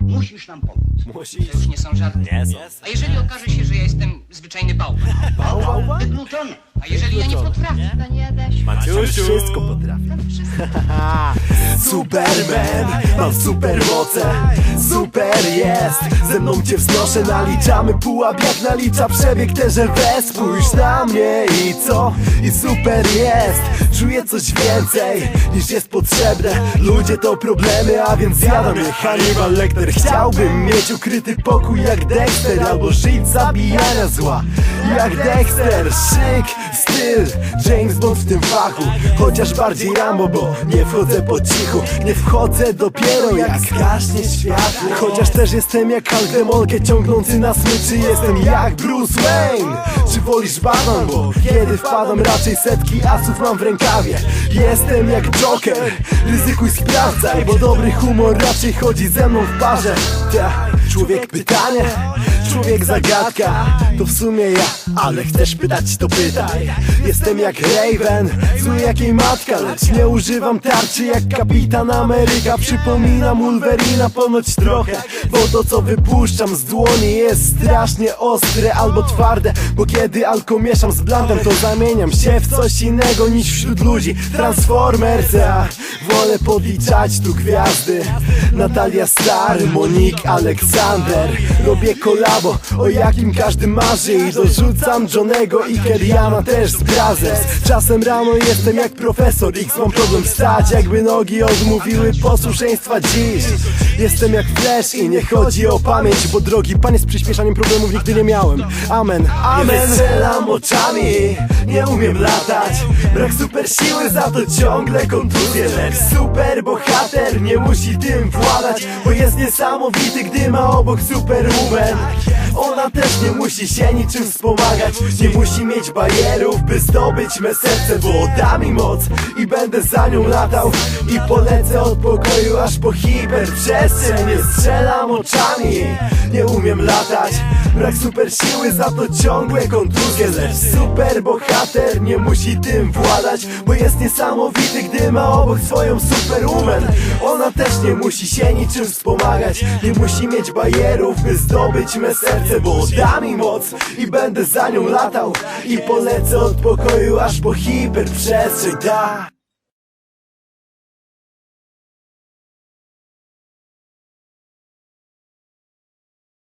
musisz nam pomóc. Musisz. To już nie są żarty. Nie są. A jeżeli okaże się, że ja jestem zwyczajny bałwan? Bałwan wykluczony. A jeżeli ja nie potrafię? To nie da się. Maciusiu. Wszystko potrafi. Superman, mam super moce Super jest, ze mną cię wznoszę Naliczamy pułap jak nalicza przebieg TGV Spójrz na mnie i co? I super jest. Czuję coś więcej niż jest potrzebne. Ludzie to problemy, a więc zjadam je. Hannibal Lecter Chciałbym mieć ukryty pokój jak Dexter Albo żyć zabijania zła jak Dexter. Szyk, styl, James Bond w tym fachu. Chociaż bardziej Rambo, bo nie wchodzę po cichu. Nie wchodzę dopiero jak zgaśnie światło. Chociaż też jestem jak Hulk Demolkę ciągnący na smyczy Jestem jak Bruce Wayne. Czy wolisz Batman, bo kiedy wpadam raczej setki asów mam w rękawie. Jestem jak Joker, ryzykuj sprawdzaj Bo dobry humor raczej chodzi ze mną w parze. Ta, Człowiek pytanie, człowiek zagadka To w sumie ja, ale chcesz pytać to pytaj. Jestem jak Raven, zły jak jej matka Lecz nie używam tarczy jak Kapitan Ameryka. Przypominam Wolverina ponoć trochę Bo to co wypuszczam z dłoni jest strasznie ostre albo twarde Bo kiedy alko mieszam z blantem to zamieniam się w coś innego niż wśród ludzi. Transformers, a wolę podliczać tu gwiazdy. Natalia Star, Monique Aleksander. Robię o jakim każdy marzy I dorzucam Johnego i Keriana też z Brazers. Czasem rano jestem jak profesor X Mam problem wstać, jakby nogi odmówiły posłuszeństwa dziś. Jestem jak Flash i nie chodzi o pamięć Bo drogi panie z przyspieszaniem problemów nigdy nie miałem. Amen, amen. Nie strzelam oczami, nie umiem latać. Brak super siły, za to ciągle kontuzje Lecz super bohater nie musi tym władać Bo jest niesamowity, gdy ma obok superwoman Ona też nie musi się niczym wspomagać. Nie musi mieć barierów, by zdobyć me serce Bo da mi moc i będę za nią latał. I polecę od pokoju aż po hiperprzestrzeń. Nie strzelam oczami, nie umiem latać. Brak super siły, za to ciągłe kontuzje. Lecz super bohater nie musi tym władać Bo jest niesamowity, gdy ma obok swoją superwoman. Ona też nie musi się niczym wspomagać. Nie musi mieć barierów, by zdobyć me serce Bo da mi moc i będę za nią latał I polecę od pokoju aż po hiperprzestrzeń. Da